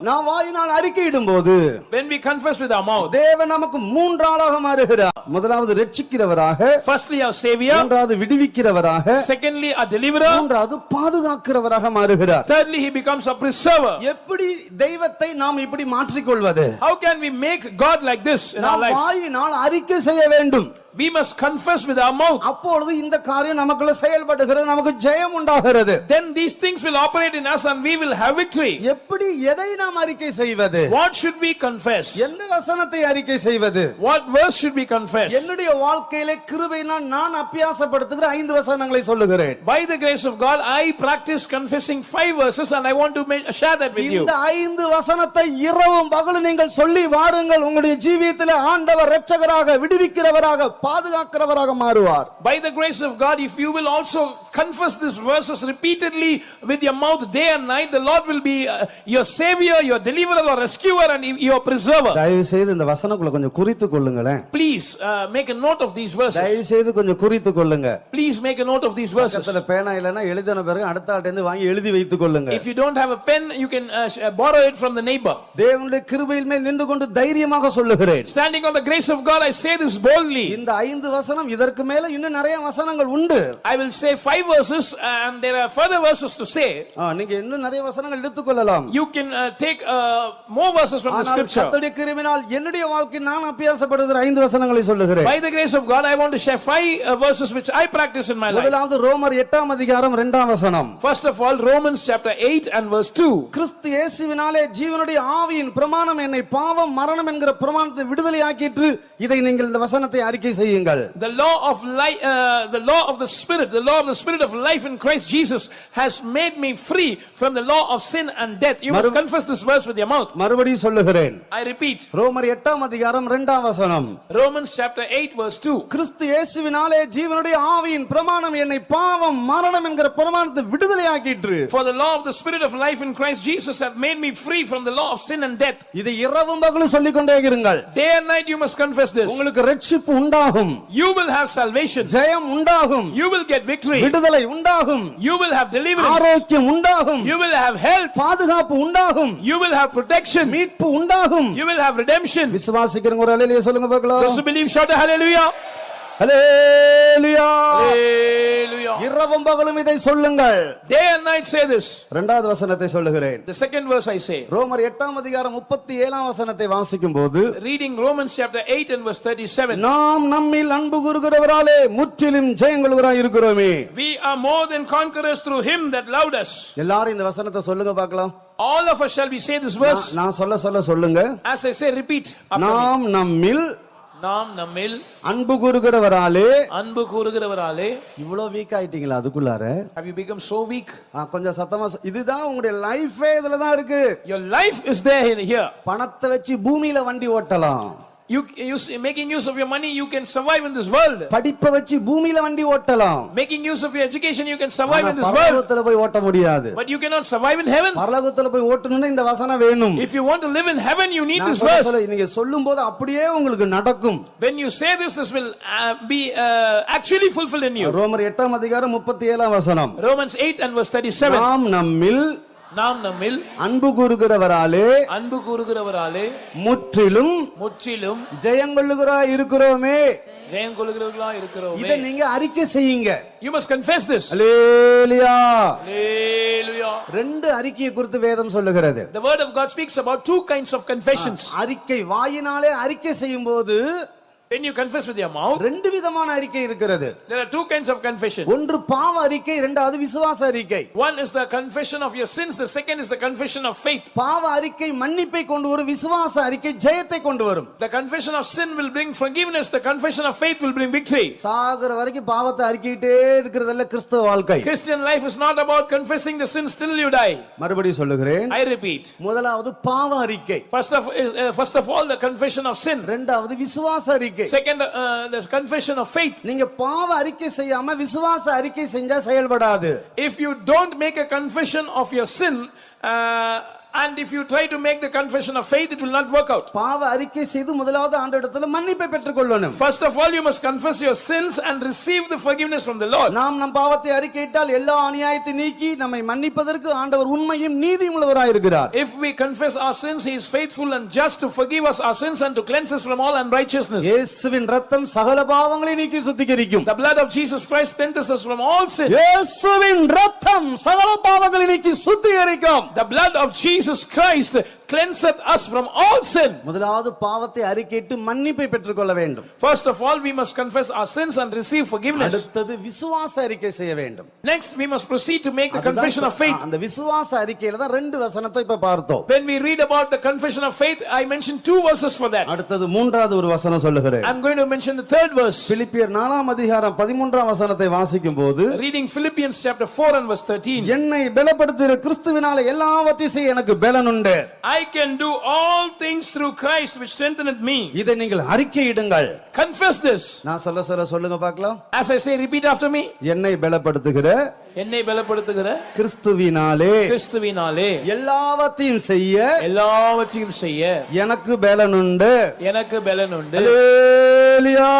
நான் வாயினால் அறிக்கையிடும் போது When we confess with our mouth, தேவன் நமக்கு மூன்றாளாக மாறுகிறார் முதலாவது ரட்சிக்கிறவராக firstly our Savior, மூன்றாவது விடுவிக்கிறவராக secondly our Deliverer, மூன்றாவது பாதுகாக்கிறவராக மாறுகிறார் thirdly He becomes a preserver. எப்படி தெய்வத்தை நாம் இப்படி மாற்றிக்கொள்வது How can we make God like this in our நாம் lives? வாயினால் அறிக்கை செய்ய வேண்டும் We must confess with our mouth. அப்பொழுது இந்த காரியம் நமக்குள்ள செயல்படுகிறது நமக்கு ஜெயம் உண்டாகிறது Then these things will operate in us and we will have victory. எப்படி எதை நாம் அறிக்கை செய்வது What should we confess? எந்த வசனத்தை அறிக்கை செய்வது What verse should we confess? என்னுடைய வாழ்க்கையிலே கிருபையினால் நான் அப்பியாசப்படுத்துகிற ஐந்து வசனங்களை சொல்லுகிறேன் By the grace of God, I practice confessing five verses and I want to ma- share that with you. இந்த ஐந்து வசனத்தை இரவும் பகலும் நீங்கள் சொல்லி வாருங்கள் உங்களுடைய ஜீவியத்தில் ஆண்டவர் இரட்சகராக விடுவிக்கிறவராக பாதுகாக்கிறவராக மாறுவார் By the grace of God, if you will also confess these verses repeatedly with your mouth day and night, the Lord will be uh, your savior, your deliverer, or rescuer, and your preserver. தயவு செய்து இந்த வசனக்குள்ள கொஞ்சம் குறித்து கொள்ளுங்களேன் Please uh, make a note of these verses. தயவு செய்து கொஞ்சம் குறித்து கொள்ளுங்க Please make a note of these verses. பக்கத்துல பேனா இல்லைன்னா எழுதின பிறகு அடுத்த ஆள்கிட்ட இருந்து வாங்கி எழுதி வைத்துக் கொள்ளுங்க If you don't have a pen, you can uh, sh- uh, borrow it from the neighbor. தேவனுடைய கிருபையில் மேல் நின்று கொண்டு தைரியமாக சொல்லுகிறேன் Standing on the grace of God, I say this boldly. இந்த ஐந்து வசனம் இதற்கு மேல இன்னும் நிறைய வசனங்கள் உண்டு I will say five verses, and there are further verses to say. ஆ, நீங்க இன்னும் நிறைய வசனங்கள் எடுத்துக்கொள்ளலாம் You can uh, take uh, more verses from the ஆனால் scripture. கர்த்தருடைய கிருபினால் என்னுடைய வாழ்க்கை நான் அபியாசப்படுகிற ஐந்து வசனங்களை சொல்லுகிறேன் By the grace of God, I want to share five uh, verses which I practice in my life. முதலாவது ரோமர் எட்டாம் அதிகாரம் இரண்டாம் வசனம் First of all, Romans chapter 8 and verse 2. கிறிஸ்து இயேசுவினாலே ஜீவனுடைய ஆவியின் பிரமாணம் என்னை பாவம் மரணம் என்கிற பிரமாணத்தை விடுதலை ஆக்கிற்று இதை நீங்கள் இந்த வசனத்தை அறிக்கை செய்யுங்கள் The law of life, uh, the law of the Spirit, the law of the Spirit of life in Christ Jesus has made me free from the law of sin and death. You must confess this verse with your mouth. மறுபடியும் சொல்லுகிறேன் I repeat, ரோமர் எட்டாம் அதிகாரம் இரண்டாம் வசனம் Romans chapter 8 verse 2. கிறிஸ்து இயேசுவினாலே ஜீவனுடைய ஆவியின் பிரமாணம் என்னை பாவம் மரணம் என்கிற பிரமாணத்தை விடுதலை ஆக்கிற்று For the law of the Spirit of life in Christ Jesus have made me free from the law of sin and death. இது இரவும் பகலும் சொல்லிக் கொண்டே இருங்கள் Day and night you must confess this. உங்களுக்கு ரட்சிப்பு உண்டாகும் You will have salvation. ஜெயம் உண்டாகும் You will get victory. விடுதலை உண்டாகும் You will have deliverance. ஆரோக்கியம் உண்டாகும் You will have health. பாதுகாப்பு உண்டாகும் You will have protection. மீட்பு உண்டாகும் You will have redemption. விசுவாசிக்கிறவங்க ஒரு அலையிலேயே சொல்லுங்க பார்க்கலாம் Those who believe shout hallelujah. இரவும் பகலும் இதை சொல்லுங்கள் Day and night say this. இரண்டாவது வசனத்தை சொல்லுகிறேன் The second verse I say. ரோமர் எட்டாம் அதிகாரம் முப்பத்தி ஏழாம் வசனத்தை வாசிக்கும் போது Reading Romans chapter 8 and verse 37. நாம் நம்மில் அன்பு கூறுகிறவராலே முற்றிலும் ஜெயங்கொள்கிறாய் இருக்கிறோமே We are more than conquerors through him that loved us. எல்லாரும் இந்த வசனத்தை சொல்லுங்க பார்க்கலாம் All of us shall we say this verse. நான் சொல்ல சொல்ல சொல்லுங்க As I say, repeat. நாம் நம்மில் நாம் நம்மில் அன்பு கூறுகிறவராலே அன்பு கூறுகிறவராலே இவ்வளவு வீக் ஆயிட்டீங்களா அதுக்குள்ளார have you become so weak? கொஞ்சம் சத்தமா சொ- இதுதான் உங்களுடைய லைஃபே இதுல தான் இருக்கு Your life is there in here. பணத்தை வச்சு பூமியில வண்டி ஓட்டலாம் You, you making use of your money, you can survive in this world. படிப்பை வச்சு பூமியில வண்டி ஓட்டலாம் Making use of your education, you can survive in this world. பரலோகத்துல போய் ஓட்ட முடியாது But you cannot survive in heaven. பரலோகத்துல போய் ஓட்டணும்னா இந்த வசனம் வேணும் If you want to live in heaven, you need this verse. நீங்க சொல்லும் போது அப்படியே உங்களுக்கு நடக்கும் When you say this, this will uh, be uh, actually fulfilled in you. ரோமர் எட்டாம் அதிகாரம் முப்பத்தி ஏழாம் வசனம் Romans 8 and verse 37. நாம் நம்மில் நாம் நம்மில் அன்பு கூறுகிறவராலே அன்பு கூறுகிறவராலே முற்றிலும் முற்றிலும் ஜெயங்கொள்ளுகிறாய் இருக்கிறோமே ஜெயம் கொள்கிறவர்களா இருக்கிறோமே இதை நீங்க அறிக்கை செய்யுங்க You must confess this. Hallelujah Hallelujah. ரெண்டு அறிக்கையை குறித்து வேதம் சொல்லுகிறது The word of God speaks about two kinds of confessions. அறிக்கை வாயினாலே அறிக்கை செய்யும் போது When you confess with your mouth, ரெண்டு விதமான அறிக்கை இருக்கிறது there are two kinds of confession. ஒன்று பாவ அறிக்கை இரண்டாவது விசுவாச அறிக்கை One is the confession of your sins, the second is the confession of faith. பாவ அறிக்கை மன்னிப்பை கொண்டு வரும் விசுவாச அறிக்கை ஜெயத்தை கொண்டு வரும் The confession of sin will bring forgiveness, the confession of faith will bring victory. சாகுற வரைக்கும் பாவத்தை அறிக்கிட்டே இருக்கிறதல்ல கிறிஸ்தவ வாழ்க்கை Christian life is not about confessing the sins till you die. மறுபடியும் சொல்லுகிறேன் I repeat. முதலாவது பாவ அறிக்கை First of, uh, first of all, the confession of sin. இரண்டாவது விசுவாச அறிக்கை Second, uh, the confession of faith. நீங்க பாவ அறிக்கை செய்யாம விசுவாச அறிக்கை செஞ்சா செயல்படாது If you don't make a confession of your sin, uh, And if you try to make the confession of faith, it will not work out. பாவ அறிக்கை செய்து முதலாவது ஆண்டவரிடத்துல மன்னிப்பை பெற்றுக்கொள்ளணும் First of all, you must confess your sins and receive the forgiveness from the Lord. நாம் நம் பாவத்தை அறிக்கையிட்டால் எல்லா அநியாயத்தை நீக்கி நம்மை மன்னிப்பதற்கு ஆண்டவர் உண்மையும் நீதியும் உள்ளவராயிருக்கிறார் If we confess our sins, He is faithful and just to forgive us our sins and to cleanse us from all unrighteousness. இயேசுவின் ரத்தம் சகல பாவங்களை நீக்கி சுத்திகரிக்கும் The blood of Jesus Christ cleanses us from all sin. இயேசுவின் ரத்தம் சகல பாவங்களை நீக்கி சுத்திகரிக்கும் The blood of Jesus Jesus Christ cleanseth us from all sin. முதலாவது பாவத்தை அறிக்கையிட்டு மன்னிப்பை பெற்றுக்கொள்ள வேண்டும் First of all, we must confess our sins and receive forgiveness. அடுத்தது விசுவாச அறிக்கை செய்ய வேண்டும் Next, we must proceed to make the confession of faith. அந்த விசுவாச அறிக்கையில தான் ரெண்டு வசனத்தை இப்ப பார்த்தோம் When we read about the confession of faith, I mentioned two verses for that. அடுத்தது மூன்றாவது ஒரு வசனம் சொல்லுகிறேன் I'm going to mention the third verse. பிலிப்பியர் நாலாம் அதிகாரம் பதிமூன்றாம் வசனத்தை வாசிக்கும் போது Reading Philippians chapter 4 and verse 13. என்னை பலப்படுத்துகிற கிறிஸ்துவினால எல்லாவற்றையும் செய்ய எனக்கு பலனுண்டு I can do all things through Christ which strengtheneth me. இதை நீங்கள் அறிக்கையிடுங்கள் Confess this. நான் சொல்ல சொல்ல சொல்லுங்க பார்க்கலாம் As I say, repeat after me. என்னை பலப்படுத்துகிற என்னை பலப்படுத்துகிற கிறிஸ்துவினாலே கிறிஸ்துவினாலே எல்லாவற்றையும் செய்ய எல்லாவற்றையும் செய்ய எனக்கு பலனுண்டு எனக்கு பலன் உண்டு அல்லேலூயா.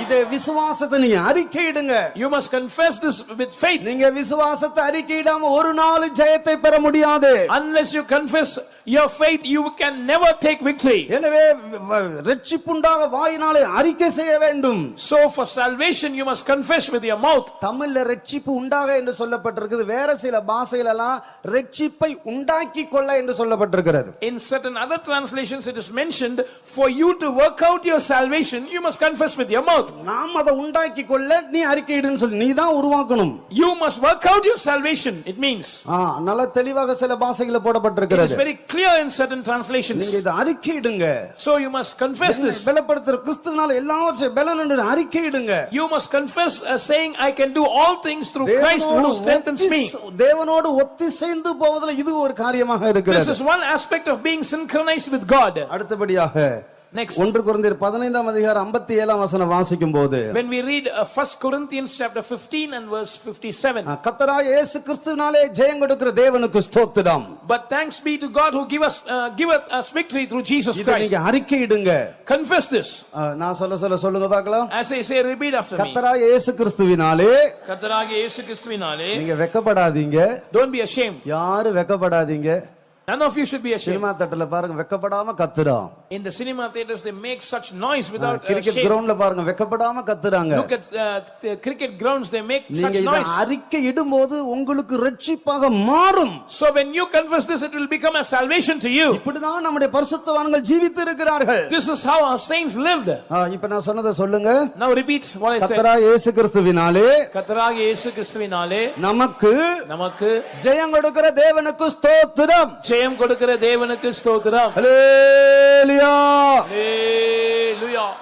இதை விசுவாசத்தை நீங்க அறிக்கையிடுங்க You must confess this with faith. நீங்க விசுவாசத்தை அறிக்கையிடாம ஒரு நாள் ஜெயத்தை பெற முடியாது Unless you confess your faith, you can never take victory. எனவே வ- ரட்சிப்புண்டாக வாயினாலே அறிக்கை செய்ய வேண்டும் So for salvation, you must confess with your mouth. தமிழ்ல ரட்சிப்பு உண்டாக என்று சொல்லப்பட்டிருக்குது வேற சில பாஷையில எல்லாம் ரட்சிப்பை உண்டாக்கி கொள்ள என்று சொல்லப்பட்டிருக்கிறது In certain other translations, it is mentioned for you to work out your salvation, you must confess with your mouth. நாம் அதை உண்டாக்கி கொள்ள நீ அறிக்கையிடுன்னு சொல்லி நீ தான் உருவாக்கணும் You must work out your salvation, it means. ஆ, நல்ல தெளிவாக சில பாஷைகளை It is போடப்பட்டிருக்கிறது very clear in certain நீங்க translations. இதை அறிக்கையிடுங்க So you must confess this. பலப்படுத்துற கிறிஸ்துவினால எல்லாவற்றையும் பலன் என்று அறிக்கையிடுங்க You must confess uh, saying, I can do all things through Christ தேவனோடு who strengthens me. தேவனோடு ஒத்திசைந்து போவதில் இது ஒரு காரியமாக This இருக்கிறது is one aspect of being synchronized with God. அடுத்தபடியாக Next, ஒன்று குழந்தையர் பதினைந்தாம் அதிகாரம் ஐம்பத்தி ஏழாம் வசனம் வாசிக்கும் போது when we read uh, 1 Corinthians chapter 15 and verse 57. கத்தராய் இயேசு கிறிஸ்துவினாலே ஜெயம் கொடுக்கிற தேவனுக்கு ஸ்தோத்திரம் But thanks be to God who give us, uh, giveth us victory through Jesus இதை Christ. நீங்க அறிக்கையிடுங்க Confess this. நான் சொல்ல சொல்ல சொல்லுங்க பார்க்கலாம் As I say, repeat after me. கத்தராய் இயேசு கிறிஸ்துவினாலே கர்த்தராகிய இயேசு கிறிஸ்துவினாலே நீங்க வெக்கப்படாதீங்க Don't be ashamed. யாரும் வெக்கப்படாதீங்க None of you should be ashamed. Cinema தட்டுல பாருங்க வெக்கப்படாம கத்துறோம் In the cinema theaters, they make such noise without uh, cricket shame. கிரவுண்ட்ல பாருங்க வெக்கப்படாம கத்துறாங்க Look at uh, the cricket grounds, they make நீங்க such இதை noise. அறிக்கை இடும்போது உங்களுக்கு ரட்சிப்பாக மாறும் So when you confess this, it will become a salvation to you. இப்படிதான் நம்முடைய பரிசுத்தவான்கள் ஜீவித்து இருக்கிறார்கள் This is how our saints lived. இப்ப நான் சொன்னதை சொல்லுங்க Now repeat what I said. கத்தரா இயேசு கிறிஸ்துவினாலே கர்த்தராகிய இயேசு கிறிஸ்துவினாலே நமக்கு நமக்கு ஜெயம் கொடுக்கிற தேவனுக்கு ஸ்தோத்திரம் ஜெயம் கொடுக்கிற தேவனுக்கு ஸ்தோத்திரம்.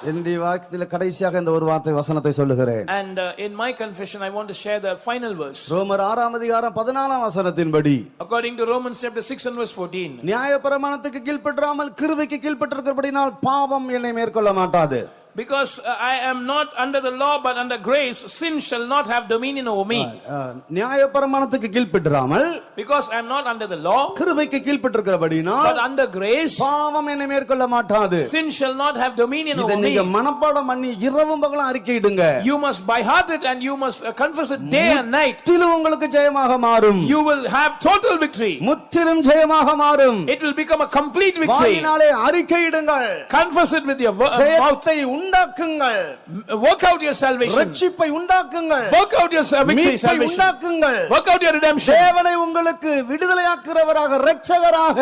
என்னுடைய வாக்கியத்தில் கடைசியாக இந்த ஒரு வார்த்தை வசனத்தை சொல்லுகிறேன் And uh, in my confession, I want to share the final verse. ரோமர் ஆறாம் அதிகாரம் பதினாலாம் வசனத்தின்படி According to Romans chapter 6 and verse 14. நியாய பிரமாணத்துக்கு கீழ்ப்பற்றாமல் கிருபைக்கு கீழ்ப்பட்டிருக்கிறபடினால் பாவம் என்னை மேற்கொள்ள மாட்டாது Because uh, I am not under the law but under grace, sin shall not have dominion over me. ஆ, நியாய பிரமாணத்துக்கு கீழ்ப்பற்றாமல் Because I am not under the law கிருபைக்கு கீழ்ப்பட்டிருக்கிறபடினால் but under grace, பாவம் என்னை மேற்கொள்ள மாட்டாது sin shall not have dominion இதை over நீங்க me. மனப்பாடம் பண்ணி இரவும் பகலும் அறிக்கையிடுங்க You must by heart it and you must uh, confess it day and night. முற்றிலும் உங்களுக்கு ஜெயமாக மாறும் You will have total victory. முற்றிலும் ஜெயமாக மாறும் It will become a complete victory. வாயினாலே அறிக்கையிடுங்கள் Confess it with your wo- uh, mouth. ஜெயத்தை உண்டாக்குங்கள் Work out your salvation. ரட்சிப்பை உண்டாக்குங்கள் Work out your victory, salvation. உண்டாக்குங்கள் Work out your redemption. தேவனை உங்களுக்கு விடுதலையாக்குறவராக இரட்சகராக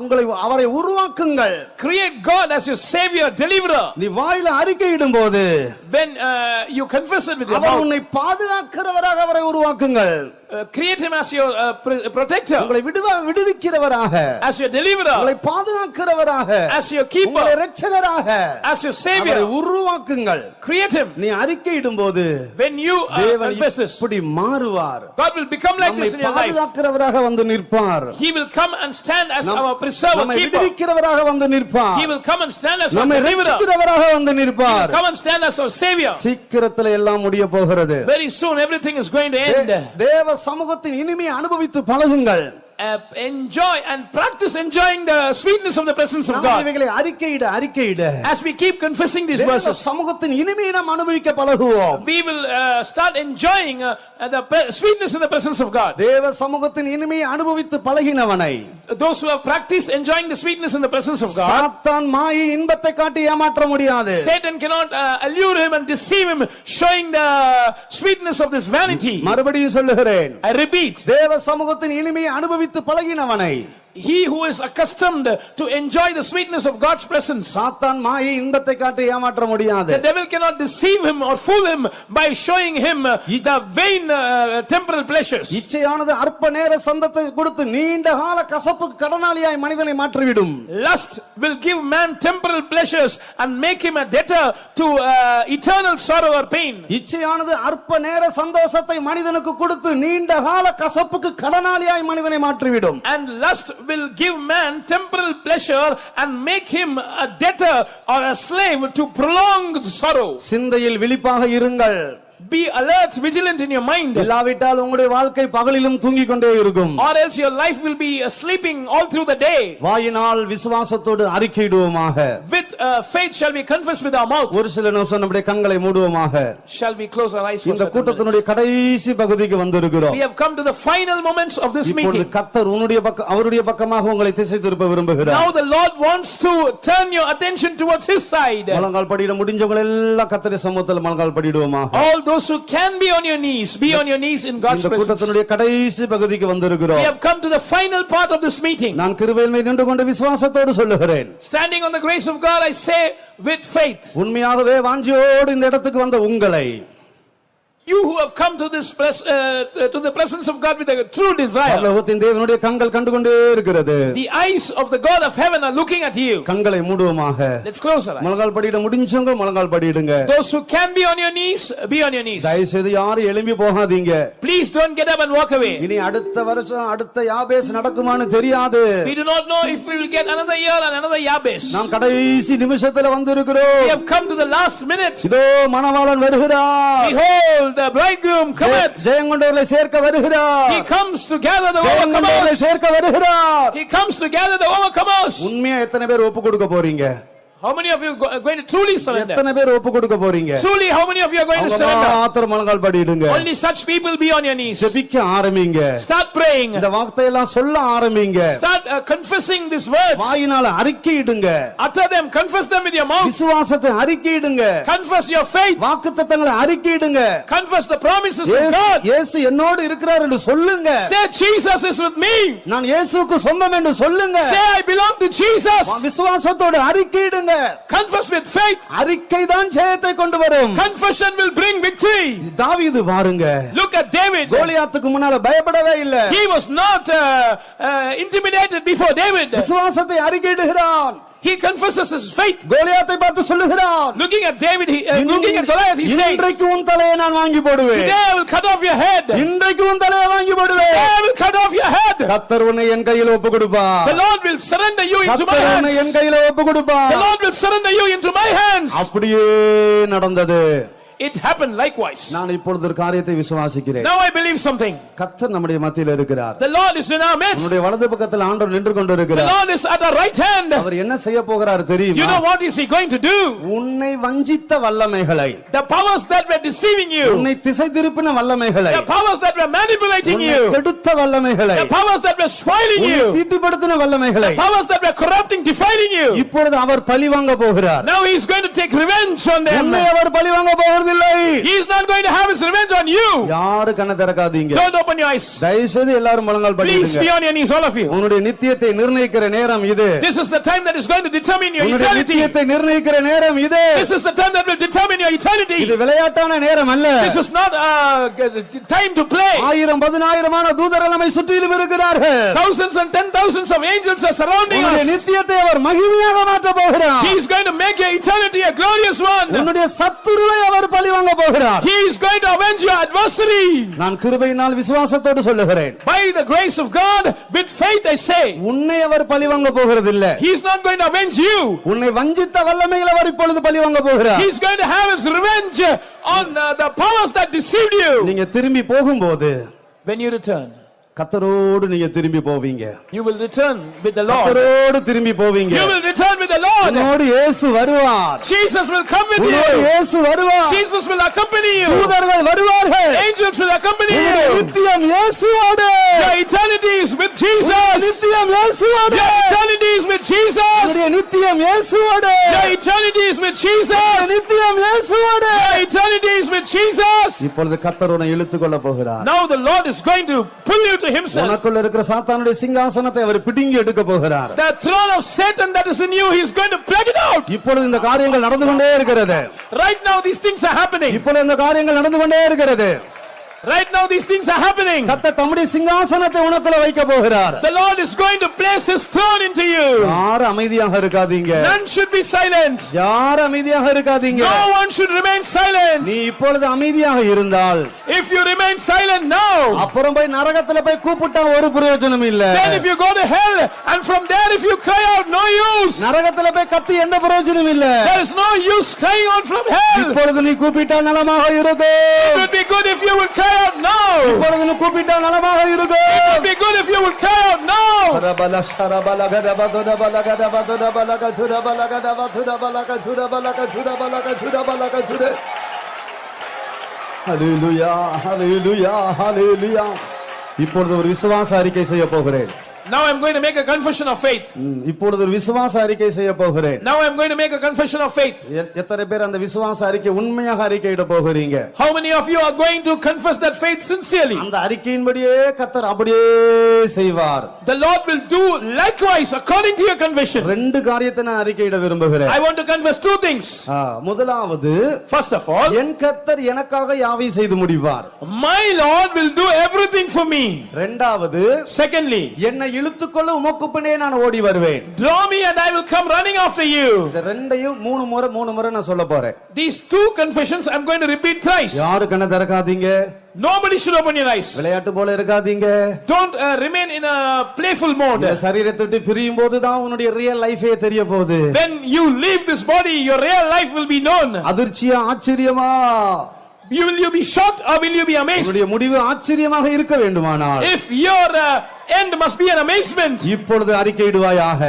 உங்களை அவரை உருவாக்குங்கள் Create God as your savior, deliverer. நீ வாயில அறிக்கையிடும் போது When uh, you confess it with your our mouth, உன்னை பாதுகாக்கிறவராக அவரை உருவாக்குங்கள் uh, create him as your uh, pr- protector, உங்களை விடுவ விடுவிக்கிறவராக as your deliverer, உங்களை பாதுகாக்கிறவராக as your உங்களை keeper, இரட்சகராக as your அவரை savior. உருவாக்குங்கள் Create him. நீ அறிக்கையிடும் போது When you uh, confess this, இப்படி மாறுவார் God will become like this in your life. பாதுகாக்கிறவராக வந்து நிற்பார் He will come and stand as our preserver, நம்மை. விடுவிக்கிறவராக வந்து நிற்பார் He will come and stand as our நம்மை deliverer. ரட்சிக்கிறவராக வந்து நிற்பார் Come and stand as our savior. சீக்கிரத்துல எல்லாம் முடிய போகிறது Very soon everything is going to end. தேவ சமூகத்தின் இனிமையை அனுபவித்து பழகுங்கள் uh, enjoy and practice enjoying the sweetness of the presence of நாம் God. இவைகளை அறிக்கையிட அறிக்கையிட As we keep confessing these verses, சமூகத்தின் இனிமையை நாம் அனுபவிக்க பழகுவோம் we will uh, start enjoying uh, the sweetness in the presence of God. தேவ சமூகத்தின் இனிமையை அனுபவித்து பழகினவனை Those who have practiced enjoying the sweetness in the presence of God, சாத்தான் மாயை இன்பத்தை காட்டி ஏமாற்ற முடியாது Satan cannot uh, allure him and deceive him, showing the sweetness of this vanity. மறுபடியும் சொல்லுகிறேன் I repeat, தேவ சமூகத்தின் இனிமையை அனுபவித்து பழகினவனை he who is accustomed to enjoy the sweetness of God's presence, சாத்தான் மாயை இன்பத்தை காட்டி ஏமாற்ற முடியாது the devil cannot deceive him or fool him by showing him uh, the vain uh, temporal pleasures. இச்சையானது அற்ப நேர சந்தத்தை கொடுத்து நீண்ட கால கசப்புக்கு கடனாளியாய் மனிதனை மாற்றிவிடும் Lust will give man temporal pleasures and make him a debtor to uh, eternal sorrow or pain. இச்சையானது அற்ப நேர சந்தோஷத்தை மனிதனுக்கு கொடுத்து நீண்ட கால கசப்புக்கு கடனாளியாய் மனிதனை மாற்றிவிடும் And lust will give man temporal pleasure and make him a debtor or a slave to prolonged sorrow. சிந்தையில் விழிப்பாக இருங்கள் Be alert, vigilant in your mind, இல்லாவிட்டால் உங்களுடைய வாழ்க்கை பகலிலும் தூங்கிக் கொண்டே இருக்கும் or else your life will be uh, sleeping all through the day. வாயினால் விசுவாசத்தோடு அறிக்கையிடுவோமாக With uh, faith shall we confess with our mouth. ஒரு சில நிமிஷம் நம்முடைய கண்களை மூடுவோமாக Shall we close our eyes for இந்த? கூட்டத்தினுடைய கடைசி பகுதிக்கு வந்திருக்கிறோம் We have come to the final moments of this இப்பொழுது meeting. கத்தர் உன்னுடைய பக்கம் அவருடைய பக்கமாக உங்களை திசை திருப்ப விரும்புகிறார் Now the Lord wants to turn your attention towards His side. முழங்கால் படியிட முடிஞ்சவங்க எல்லாம் கத்தரி சமூகத்தில் முழங்கால் படிடுவோமாக All those who can be on your knees, be on your knees in God's இந்த presence. கூட்டத்தினுடைய கடைசி பகுதிக்கு We வந்திருக்கிறோம் have come to the final part of this meeting. நான் கிருபையில் மேல் நின்று கொண்டு விசுவாசத்தோடு சொல்லுகிறேன் Standing on the grace of God, I say with faith, உண்மையாகவே வாஞ்சியோடு இந்த இடத்துக்கு வந்த உங்களை you who have come to this pres- uh, to the presence of God with a true desire, பரலோகத்தின் தேவனுடைய கண்கள் கண்டு கொண்டே இருக்கிறது the eyes of the God of heaven are looking at you. கண்களை மூடுவோமாக Let's close our eyes. முழங்கால் படியிட முடிஞ்சவங்க முழங்கால் படியிடுங்க Those who can be on your knees, be on your knees. தயவு செய்து யாரும் எழும்பி போகாதீங்க Please don't get up and walk away. இனி அடுத்த வருஷம் அடுத்த யாபேஸ் நடக்குமான்னு தெரியாது We do not know if we will get another year and another Yabes. நாம் கடைசி நிமிஷத்துல We வந்திருக்கிறோம் have come to the last minute. இதோ மணவாளன் வருகிறார் Behold, the bridegroom cometh. ஜெயங்கொண்டவர்களை சேர்க்க வருகிறார் He comes to gather the overcomers. சேர்க்க வருகிறார் He comes to gather the overcomers. உண்மையா எத்தனை பேர் ஒப்பு கொடுக்க போறீங்க How many of you go- are going to truly surrender? எத்தனை பேர் ஒப்பு கொடுக்க போறீங்க Truly, how many of you are going to அவங்க surrender? மாத்திரம் முழங்கால் படியிடுங்க Only such people be on your knees. ஜெபிக்க ஆரம்பிங்க Start praying. இந்த வார்த்தையெல்லாம் சொல்ல ஆரம்பிங்க Start uh, confessing these words. வாயினால அறிக்கையிடுங்க Utter them. Confess them with your mouth. விசுவாசத்தை அறிக்கையிடுங்க Confess your faith. வாக்குத்தத்தங்களை அறிக்கையிடுங்க Confess the promises of இயேசு- God. இயேசு என்னோடு இருக்கிறார் என்று சொல்லுங்க Say Jesus is with me. நான் இயேசுவுக்கு சொந்தம் என்று சொல்லுங்க Say I belong to Jesus. விசுவாசத்தோடு அறிக்கையிடுங்க Confess with faith. அறிக்கை தான் ஜெயத்தை கொண்டு வரும் Confession will bring victory. தாவீது பாருங்க Look at David. கோலியாத்துக்கு முன்னால பயப்படவே இல்ல He was not uh, uh, intimidated before David. விசுவாசத்தை அறிக்கையிடுகிறான் He confesses his faith. கோலியாத்தை பார்த்து சொல்லுகிறான் Looking at David, he, uh, looking at Goliath, he says, இன்றைக்கு உன் தலையை நான் வாங்கி போடுவேன் Today I will cut off your head. Today இன்றைக்கு உன் தலையை வாங்கி போடுவேன் I will cut off your head. கத்தர் உன்னை என் கையில ஒப்பு கொடுப்பா The Lord will surrender you into my கத்தர் உன்னை என் hands. கையில ஒப்பு கொடுப்பா The Lord will surrender you into my hands. அப்படியே நடந்தது It happened likewise. நான் இப்பொழுது ஒரு காரியத்தை விசுவாசிக்கிறேன் Now I believe something. கத்தர் நம்முடைய மத்தியில் இருக்கிறார் The Lord is in our midst. உன்னுடைய வலது பக்கத்தில் ஆண்டவர் நின்று The கொண்டிருக்கிறார் Lord is at our right hand. அவர் என்ன செய்ய போகிறார் You தெரியுமா know what is He going to do? உன்னை வஞ்சித்த வல்லமைகளை The powers that were deceiving you, உன்னை திசை திருப்பின வல்லமைகளை the powers that were manipulating உன்னை you, கெடுத்த வல்லமைகளை the powers that were spoiling உன்னை you, தீட்டுப்படுத்தின வல்லமைகளை the powers that were corrupting, defiling you. இப்பொழுது அவர் பழி வாங்க போகிறார் Now He's going to take revenge on them. உன்னை அவர் பழி வாங்க போவதில்லை He is not going to have His revenge on you. யாரு கண்ணை திறக்காதீங்க Don't open your eyes. தயவு செய்து எல்லாரும் முழங்கால் Please be on your knees, all of you. உன்னுடைய நித்தியத்தை நிர்ணயிக்கிற நேரம் இது This is the time that is going to determine your உன்னுடைய eternity. நித்தியத்தை நிர்ணயிக்கிற நேரம் இது This is the time that will determine your eternity. இது விளையாட்டான நேரம் அல்ல This is not uh, time to play. ஆயிரம் பதினாயிரமான தூதர்கள் நம்மை சுற்றிலும் இருக்கிறார்கள் Thousands and ten thousands of angels are surrounding உன்னுடைய us. நித்தியத்தை அவர் மகிமையாக மாற்ற போகிறார் He is going to make your eternity a glorious one. உன்னுடைய சத்துருவை அவர் பழி வாங்க போகிறார் He is going to avenge your adversary. நான் கிருபையினால் விசுவாசத்தோடு சொல்லுகிறேன் By the grace of God, with faith I say, உன்னை அவர் பழி வாங்க போகிறதில்ல He is not going to avenge you. உன்னை வஞ்சித்த வல்லமையில் அவர் இப்பொழுது பழி வாங்க போகிறார் He is going to have his revenge on uh, the powers that deceived you. நீங்க திரும்பி போகும்போது When you return, கத்தரோடு நீங்க திரும்பி போவீங்க You will return with the Lord. கத்தரோடு திரும்பி போவீங்க You will return with the Lord. உன்னோடு இயேசு வருவார் Jesus will come with உன்னோடு you. இயேசு வருவார் Jesus will accompany you. தூதர்கள் வருவார்கள் Angels will accompany you. நித்தியம் இயேசுவோடு Your eternity is with Jesus. நித்தியம் இயேசுவோடு Your eternity is with Jesus. உன்னுடைய நித்தியம் இயேசுவோடு Your eternity is with Jesus. நித்தியம் இயேசுவோடு Your eternity is with Jesus. இப்பொழுது கத்தர் உன்னை இழுத்துக் கொள்ள போகிறார் Now the Lord is going to pull you to Himself. உனக்குள்ள இருக்கிற சாத்தானுடைய சிங்காசனத்தை அவர் பிடுங்கி எடுக்க போகிறார் The throne of Satan that is in you, He's going to plug it out. இப்பொழுது இந்த காரியங்கள் நடந்து கொண்டே இருக்கிறது Right now, these things are happening. இப்பொழுது இந்த காரியங்கள் நடந்து கொண்டே இருக்கிறது Right now, these things are happening. கத்தர் தம்முடைய சிங்காசனத்தை உனக்குள்ள வைக்க போகிறார் The Lord is going to place His throne into you. யாரும் அமைதியாக இருக்காதீங்க None should be silent. யாரும் அமைதியாக இருக்காதீங்க No one should remain silent. நீ இப்பொழுது அமைதியாக இருந்தால் If you remain silent now, அப்புறம் போய் நரகத்துல போய் கூப்பிட்டா ஒரு பிரயோஜனம் இல்ல then if you go to hell, and from there if you cry out, no use. நரகத்துல போய் கத்தி எந்த பிரயோஜனம் இல்ல There is no use crying out from hell. இப்பொழுது நீ கூப்பிட்டா நலமாக இருக்கும் It would be good if you would cry out now. இப்பொழுது நீ கூப்பிட்டா நலமாக It இருக்கும் would be good if you would cry out now. ரபல ஷரபல கதப துதபல கதப துதபல கதுரபல கதப துதபல கதுரபல கதுரபல கதுரபல கதுர ஹalleluya ஹalleluya ஹalleluya இப்பொழுது ஒரு விசுவாச அறிக்கை செய்ய போகிறேன் Now I'm going to make a confession of faith. இப்பொழுது ஒரு விசுவாச அறிக்கை செய்ய போகிறேன் Now I'm going to make a confession of faith. எத்தனை பேர் அந்த விசுவாச அறிக்கை உண்மையாக அறிக்கையிட போகிறீங்க How many of you are going to confess that faith sincerely? அந்த அறிக்கையின்படியே கத்தர் அப்படியே செய்வார் The Lord will do likewise according to your confession. ரெண்டு காரியத்தை நான் அறிக்கையிட விரும்புகிறேன் I want to confess two things. முதலாவது First of all, என் கத்தர் எனக்காக யாவை செய்து முடிவார் my Lord will do everything for me. ரெண்டாவது Secondly, என்னை இழுத்துக்கொள்ள உமக்கு பின்னே நான் ஓடி வருவேன் draw me and I will come running after you. இந்த ரெண்டையும் மூணு முறை மூணு முறை நான் சொல்ல போறேன் These two confessions I'm going to repeat thrice. யாரு கண்ணை திறக்காதீங்க Nobody should open your eyes. விளையாட்டு போல இருக்காதீங்க Don't uh, remain in a playful mode. இந்த சரீரத்தை விட்டு பிரியும் போதுதான் உன்னுடைய ரியல் லைஃபே தெரிய போகுது When you leave this body, your real life will be known. அதிர்ச்சியா ஆச்சரியமா You will you be shocked or will you be amazed? உன்னுடைய முடிவு ஆச்சரியமாக இருக்க வேண்டுமானால் If your uh, end must be an amazement, இப்பொழுது அறிக்கையிடுவாயாக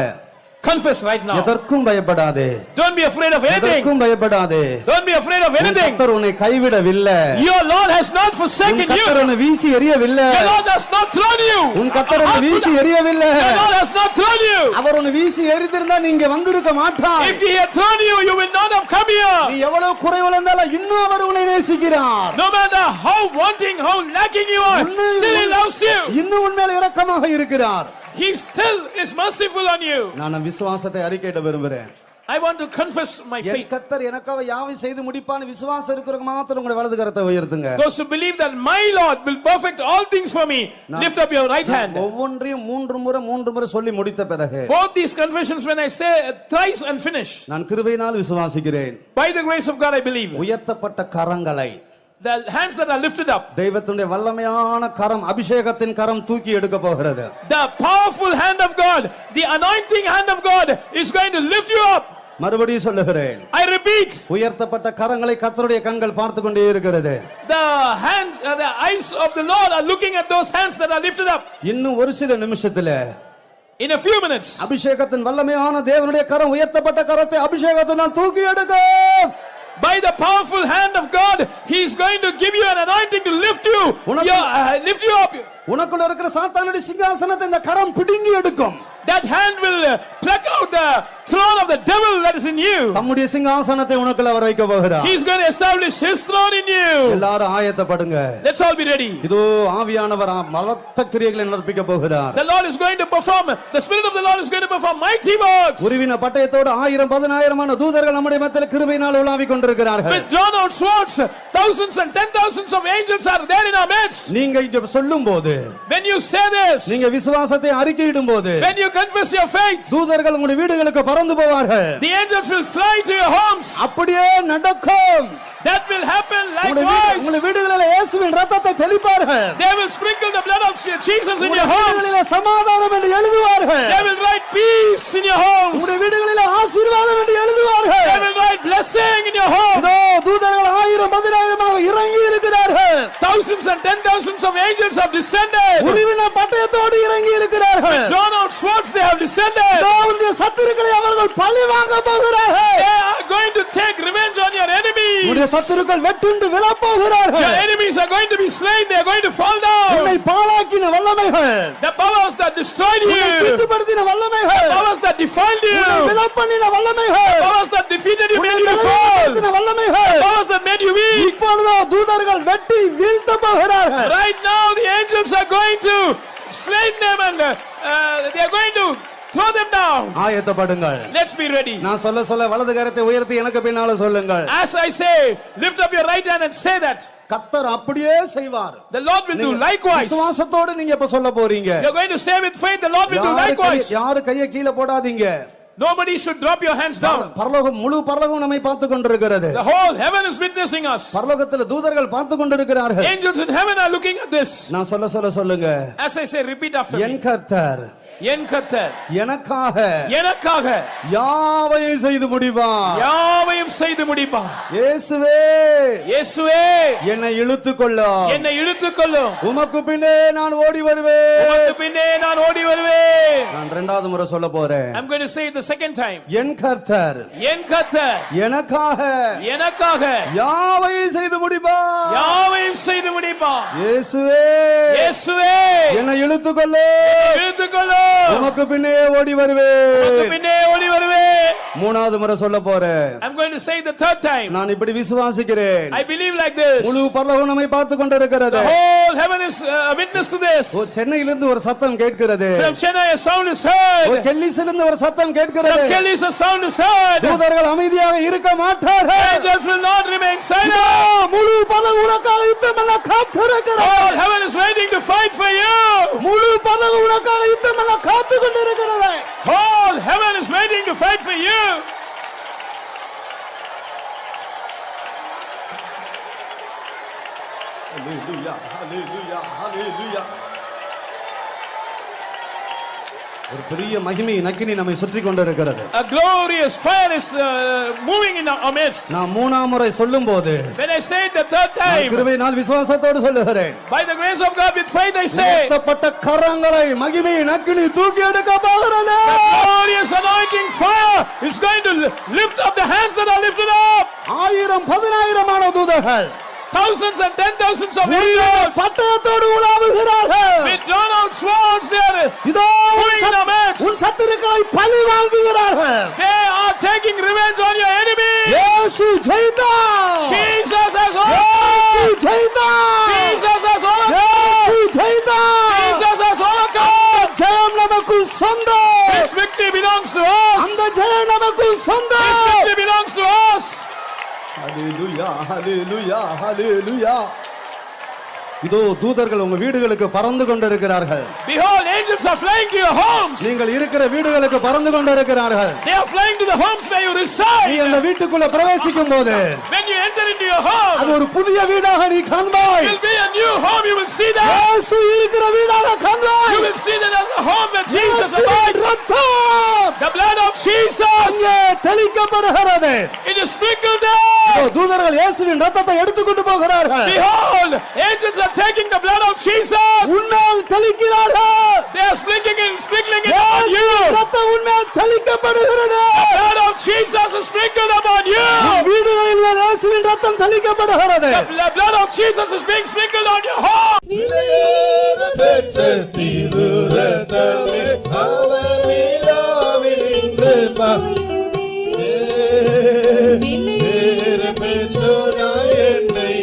Confess right now. எதற்கும் பயப்படாதே Don't be afraid of anything. எதற்கும் பயப்படாதே Don't be afraid of உன் anything. கத்தர் உன்னை கைவிடவில்லை Your Lord has not உன் forsaken you. கத்தர் உன்னை வீசி எறியவில்லை Your Lord has not thrown you. உன் கத்தர் உன்னை வீசி எறியவில்லை Your Lord has not thrown you. அவர் உன்னை வீசி எறிந்திருந்தா நீங்க வந்திருக்க மாட்டாய் If He had thrown you, you will not have come நீ here. எவ்வளவு குறை இருந்தாலும் இன்னும் அவர் உன்னை நேசிக்கிறார் No matter how wanting, how lacking you are, still He loves you. இன்னும் உண்மையில இரக்கமாக இருக்கிறார் He still is merciful on you. நான் விசுவாசத்தை அறிக்கையிட விரும்புகிறேன் I want to confess my N faith. கத்தர் எனக்காக யாவை செய்து முடிப்பான்னு விசுவாசம் இருக்கிறவங்க மாத்திரம் உங்களுடைய வலது கரத்தை உயர்த்துங்க Those who believe that my Lord will perfect all things for me, lift up your right hand. ஒவ்வொன்றையும் மூன்று முறை மூன்று முறை சொல்லி முடித்த பிறகு Both these confessions, when I say thrice and finish, நான் கிருபையினால் விசுவாசிக்கிறேன் by the grace of God, I believe. உயர்த்தப்பட்ட கரங்களை The hands that are lifted up, தெய்வத்தினுடைய வல்லமையான கரம் அபிஷேகத்தின் கரம் தூக்கி எடுக்க போகிறது the powerful hand of God, the anointing hand of God is going to lift you up. மறுபடியும் சொல்லுகிறேன் I repeat, உயர்த்தப்பட்ட கரங்களை கத்தருடைய கண்கள் பார்த்து கொண்டே இருக்கிறது the hands, uh, the eyes of the Lord are looking at those hands that are lifted up. இன்னும் ஒரு சில நிமிஷத்துல In a few minutes, அபிஷேகத்தின் வல்லமையான தேவனுடைய கரம் உயர்த்தப்பட்ட கரத்தை அபிஷேகத்தினால் தூக்கி எடுக்கும் by the powerful hand of God, He is going to give you an anointing to lift you, உனக்கு- your, uh, lift you up. உனக்குள்ள இருக்கிற சாத்தானுடைய சிங்காசனத்தை இந்த கரம் பிடுங்கி எடுக்கும் That hand will uh, pluck out the throne of the devil that is in you. தம்முடைய சிங்காசனத்தை உனக்குள்ள அவர் வைக்க போகிறார் He's going to establish His throne in you. எல்லாரும் ஆயத்தப்படுங்க Let's all be ready. இதோ ஆவியானவர் மலத்த கிரியைகளை நடப்பிக்க போகிறார் The Lord is going to perform, the Spirit of the Lord is going to perform mighty works. உருவின பட்டயத்தோடு ஆயிரம் பதினாயிரமான தூதர்கள் நம்முடைய மத்தியில் கிருபையினால் உலாவிக் கொண்டிருக்கிறார்கள் With drawn out swords, thousands and ten thousands of angels are there in our midst. நீங்க இங்க சொல்லும் போது When you say this, நீங்க விசுவாசத்தை அறிக்கையிடும் போது when you confess your faith, தூதர்கள் உங்களுடைய வீடுகளுக்கு பறந்து போவார்கள் the angels will fly to your homes. அப்படியே நடக்கும் That will happen likewise. உங்களுடைய வீடுகளில் இயேசுவின் ரத்தத்தை தெளிப்பார்கள் They will sprinkle the blood of Jesus in your homes. வீடுகளில் சமாதானம் என்று எழுதுவார்கள் They will write peace in your homes. உங்களுடைய வீடுகளில் ஆசீர்வாதம் என்று எழுதுவார்கள் They will write blessing in your home. இதோ தூதர்கள் ஆயிரம் பதினாயிரமாக இறங்கி இருக்கிறார்கள் Thousands and ten thousands of angels have descended. உருவின பட்டயத்தோடு இறங்கி இருக்கிறார்கள் Drawn out swords they have descended. உன்னுடைய சத்துருக்களை அவர்கள் பழி வாங்க போகிறார்கள் They are going to take revenge on your enemies. உன்னுடைய சத்துருக்கள் வெட்டுண்டு விழப் போகிறார்கள் Your enemies are going to be slain. They are going to fall down. உன்னை பாழாக்கின வல்லமைகள் The powers that destroyed you. உன்னை The தீட்டுப்படுத்தின வல்லமைகள் powers that defiled you. உன்னை விலப்பண்ணின வல்லமைகள் The powers that defeated you, உன்னை made you fall. விலப்படுத்தின வல்லமைகள் The powers that made you weak. இப்பொழுதோ தூதர்கள் வெட்டி வீழ்த்த போகிறார்கள் Right now, the angels are going to slay them and uh, uh, they are going to throw them down. ஆயத்தப்படுங்கள் Let's be ready. நான் சொல்ல சொல்ல வலது கரத்தை உயர்த்தி எனக்கு பின்னால சொல்லுங்கள் As I say, lift up your right hand and say that. கத்தர் அப்படியே செய்வார் The Lord will do likewise. விசுவாசத்தோடு நீங்க இப்ப சொல்ல போறீங்க You're going to say with faith, the Lord will do likewise. யாரு கையை கீழே போடாதீங்க Nobody should drop your hands down. பரலோகம் முழு பரலோகம் நம்மை பார்த்து கொண்டிருக்கிறது The whole heaven is witnessing us. பரலோகத்துல தூதர்கள் பார்த்து கொண்டிருக்கிறார்கள் Angels in heaven are looking at this. நான் சொல்ல சொல்ல சொல்லுங்க As I say, repeat after N me. கர்த்தர் என் கர்த்தர். எனக்காக. எனக்காக. யாவையும் செய்து முடிவார் யாவையும் செய்து முடிப்பார். இயேசுவே. இயேசுவே. என்னை இழுத்துக் கொள்ள என்னை இழுத்துக் கொள்ளும் உமக்கு பின்னே நான் ஓடி வருவேன். உமக்கு பின்னே நான் ஓடி வருவேன். நான் இரண்டாவது முறை சொல்ல போறேன். I'm going to say it the second time. என் கர்த்தர். என் கர்த்தர். எனக்காக. எனக்காக. யாவையும் செய்து முடிப்பார். யாவையும் செய்து முடிப்பார். இயேசுவே. இயேசுவே. என்னை இழுத்துக் கொள்ள இழுத்துக் கொள்ளும் உமக்கு பின்னே ஓடி வருவேன் பின்னே ஓடி வருவேன் மூணாவது முறை சொல்ல போறேன் I'm going to say it the third time. நான் இப்படி விசுவாசிக்கிறேன் I believe like this. முழு பரலோகம் நம்மை பார்த்து கொண்டிருக்கிறது The whole heaven is uh, witness to this. ஓ சென்னையிலிருந்து ஒரு சத்தம் கேட்கிறது From Chennai a sound is O heard. கெல்லிசிலிருந்து ஒரு சத்தம் From கேட்கிறது Kelly's a sound is heard. தூதர்கள் அமைதியாக இருக்க மாட்டார்கள் Angels will not remain silent. முழு பல உனக்காக யுத்தம் பண்ண காத்திருக்கிறார் All heaven is waiting to fight for you. முழு பல உனக்காக யுத்தம் பண்ண காத்து கொண்டிருக்கிறது All heaven is waiting to fight for you. ஒரு பெரிய மகிமை நக்கினி நம்மை சுற்றி கொண்டிருக்கிறது A glorious fire is uh, moving in our midst. நான் மூணாம் முறை சொல்லும் போது When I say the third time, கிருபையினால் விசுவாசத்தோடு சொல்லுகிறேன் by the grace of God, with faith I say, உயர்த்தப்பட்ட கரங்களை மகிமை நக்கினி தூக்கி எடுக்க போகிறது glorious anointing fire is going to lift up the hands that are lifted up. ஆயிரம் பதினாயிரமான தூதர்கள் Thousands and ten thousands of உயிரை angels பட்டயத்தோடு உலாவுகிறார்கள் with drawn out swords there. இதோ உன் Moving in our சத்- midst. உன் சத்துருக்களை பழி வாங்குகிறார்கள் They are taking revenge on your enemies. இயேசு ஜெயித்தார் Jesus has இயேசு overcome. ஜெயித்தார் Jesus has overcome. இயேசு ஜெயித்தார் Jesus has overcome. ஜெயம் நமக்கு சொந்தம் This victory belongs to அந்த us. ஜெயம் நமக்கு This சொந்தம் ஹalleluya ஹalleluya ஹalleluya இதோ தூதர்கள் உங்க வீடுகளுக்கு பறந்து கொண்டிருக்கிறார்கள் Behold, angels are flying to your homes. நீங்கள் இருக்கிற வீடுகளுக்கு பறந்து கொண்டிருக்கிறார்கள் They are flying to the homes where you நீ reside. அந்த வீட்டுக்குள்ள பிரவேசிக்கும் போது When enter into your அது home, ஒரு புதிய வீடாக நீ காண்பாய் it will be a new home. You will see that. இயேசு இருக்கிற வீடாக காண்பாய் You will see that as a home where Jesus இயேசுவின் abides. ரத்தம் The blood of Jesus. அங்கே தெளிக்கப்படுகிறது It is sprinkled there. இதோ தூதர்கள் இயேசுவின் ரத்தத்தை எடுத்துக்கொண்டு போகிறார்கள் Behold, angels are taking the blood of Jesus. உன்மேல் தெளிக்கிறார்கள் They are sprinkling it, sprinkling it on you. இயேசுவின் ரத்தம் உன்மேல் தெளிக்கப்படுகிறது blood of Jesus is sprinkled upon you. உன் வீடுகளில் மேல் இயேசுவின் ரத்தம் தெளிக்கப்படுகிறது. The blood of Jesus is being sprinkled on your. விலையேற பெற்ற திருரதமே அவர் விழாவில் நின்று வேறு பெற்றோராய் என்னை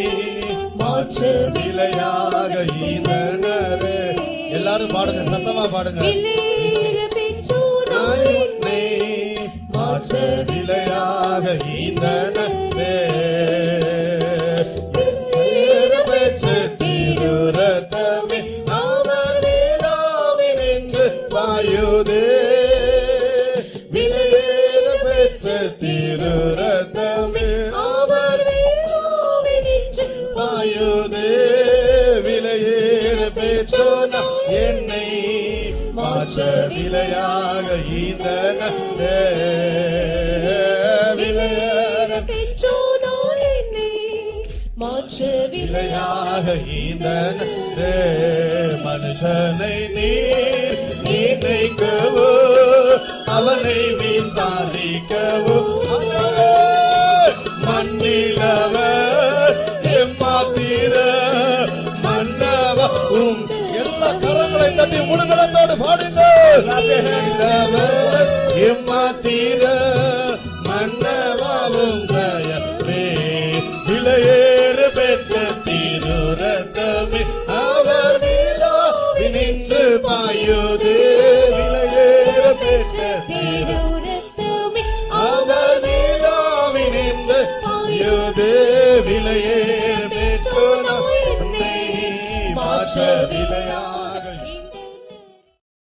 மாற்று விலையாக ஈனரே எல்லாரும் பாடுங்க சத்தமா பாடுங்க. மாற்று விலையாக ஈந்தனரே வேறு அவர் விழாவில் நின்று பாயுதே. விலையேற பெற்ற திருரதமே அவர் பாயுதே. விலையேற பெற்றோனா என்னை மாற்ற விலையாக ஈந்தனே விலையாக ஈந்தனே. மனுஷனை நீர் நினைக்கவோ? அவனை விசாரிக்கவோ மண்ணிலவர் எம்மாத்திர மன்னவும் எல்லா கரங்களை தட்டி முழுங்கலத்தோடு பாடுங்கள். எம்மாத்திர விலையேறு